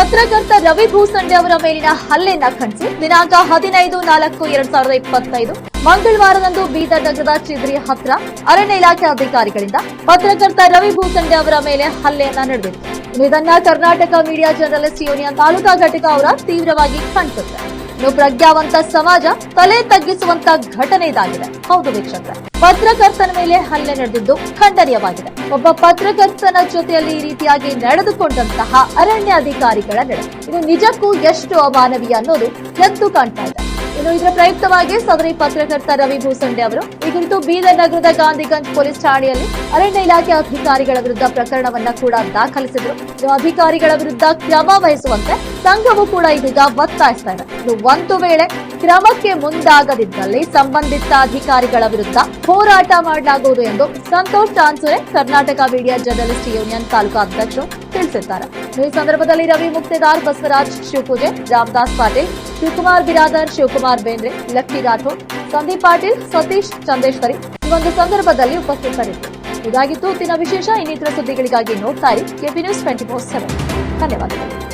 ಪತ್ರಕರ್ತ ರವಿ ಭೂಸಂಡೆ ಅವರ ಮೇಲಿನ ಹಲ್ಲೆಯನ್ನ ಖಂಡಿಸಿ ದಿನಾಂಕ ಹದಿನೈದು ನಾಲ್ಕು ಎರಡ್ ಸಾವಿರದ ಇಪ್ಪತ್ತೈದು. ಮಂಗಳವಾರದಂದು ಬೀದರ್ ನಗರದ ಚಿದ್ರಿ ಹತ್ರ ಅರಣ್ಯ ಇಲಾಖೆ ಅಧಿಕಾರಿಗಳಿಂದ ಪತ್ರಕರ್ತ ರವಿ ಭೂಸಂಡೆ ಅವರ ಮೇಲೆ ಹಲ್ಲೆಯನ್ನ ನಡೆದಿತ್ತು. ಇದನ್ನ Karnataka media journalist union taluka ಘಟಕ ಅವರ ತೀವ್ರವಾಗಿ ಖಂಡಿಸುತ್ತೆ ಇನ್ನು ಪ್ರಜ್ಞಾವಂತ ಸಮಾಜ ತಲೆ ತಗ್ಗಿಸುವಂತ ಘಟನೆ ಇದಾಗಿದೆ ಹೌದು ವೀಕ್ಷಕ ಪತ್ರಕರ್ತನ ಮೇಲೆ ಹಲ್ಲೆ ನಡೆದಿದ್ದು ಖಂಡನೀಯವಾಗಿದೆ. ಒಬ್ಬ ಪತ್ರಕರ್ತನ ಜೊತೆಯಲ್ಲಿ ಈ ರೀತಿಯಾಗಿ ನಡೆದುಕೊಂಡಂತಹ ಅರಣ್ಯ ಅಧಿಕಾರಿಗಳ ನಡೆ. ಇದು ನಿಜಕ್ಕೂ ಎಷ್ಟು ಅಮಾನವೀಯ ಅನ್ನೋದು ಎದ್ದು ಕಾಣ್ತಾ ಇದೆ. ಇನ್ನು ಇದರ ಪ್ರಯುಕ್ತವಾಗಿ ಸದರಿ ಪತ್ರಕರ್ತ ರವಿ ಭೂಸಂಡೆ ಅವರು. ಈ ಕುರಿತು ಬೀದರ್ ನಗರದ ಗಾಂಧಿಗಂಜ್ ಪೊಲೀಸ್ ಠಾಣೆಯಲ್ಲಿ ಅರಣ್ಯ ಇಲಾಖೆ ಅಧಿಕಾರಿಗಳ ವಿರುದ್ಧ ಪ್ರಕರಣವನ್ನ ಕೂಡ ದಾಖಲಿಸಿದ್ರು. ಅಧಿಕಾರಿಗಳ ವಿರುದ್ಧ ಕ್ರಮ ವಹಿಸುವಂತೆ ಸಂಘವು ಕೂಡ ಇದೀಗ ಒತ್ತಾಯಿಸ್ತಾ ಇದೆ. ಒಂದು ವೇಳೆ ಕ್ರಮಕ್ಕೆ ಮುಂದಾಗದಿದ್ದಲ್ಲಿ ಸಂಬಂಧಿತ ಅಧಿಕಾರಿಗಳ ವಿರುದ್ಧ ಹೋರಾಟ ಮಾಡಲಾಗುವುದು ಎಂದು Santosh ಚಾನ್ಸುರೆ Karnataka media journalist union taluk ಅಧ್ಯಕ್ಷರು ಸಂದರ್ಭದಲ್ಲಿ ರವಿ ಮುಕ್ತೇದಾರ್ ಬಸವರಾಜ್ ಶಿವಪೂಜೆ, ರಾಮದಾಸ್ ಪಾಟೀಲ್, ಶಿವಕುಮಾರ್ ಬಿರಾದರ್, ಶಿವಕುಮಾರ್ ಬೇಂದ್ರೆ, ಲಕ್ಕಿ ರಾಠೋಡ್, ಸಂದೀಪ್ ಪಾಟೀಲ್, ಸತೀಶ್ ಚಂದೇಶ್ವರಿ ಈ ಒಂದು ಸಂದರ್ಭದಲ್ಲಿ ಉಪಸ್ಥಿತರಿದ್ದರು. ಇದಾಗಿತ್ತು. ದಿನ ವಿಶೇಷ ಇನ್ನಿತರ ಸುದ್ದಿಗಳಿಗಾಗಿ ನೋಡ್ತಾ ಇರಿ. KP news twenty four seven. ಧನ್ಯವಾದಗಳು.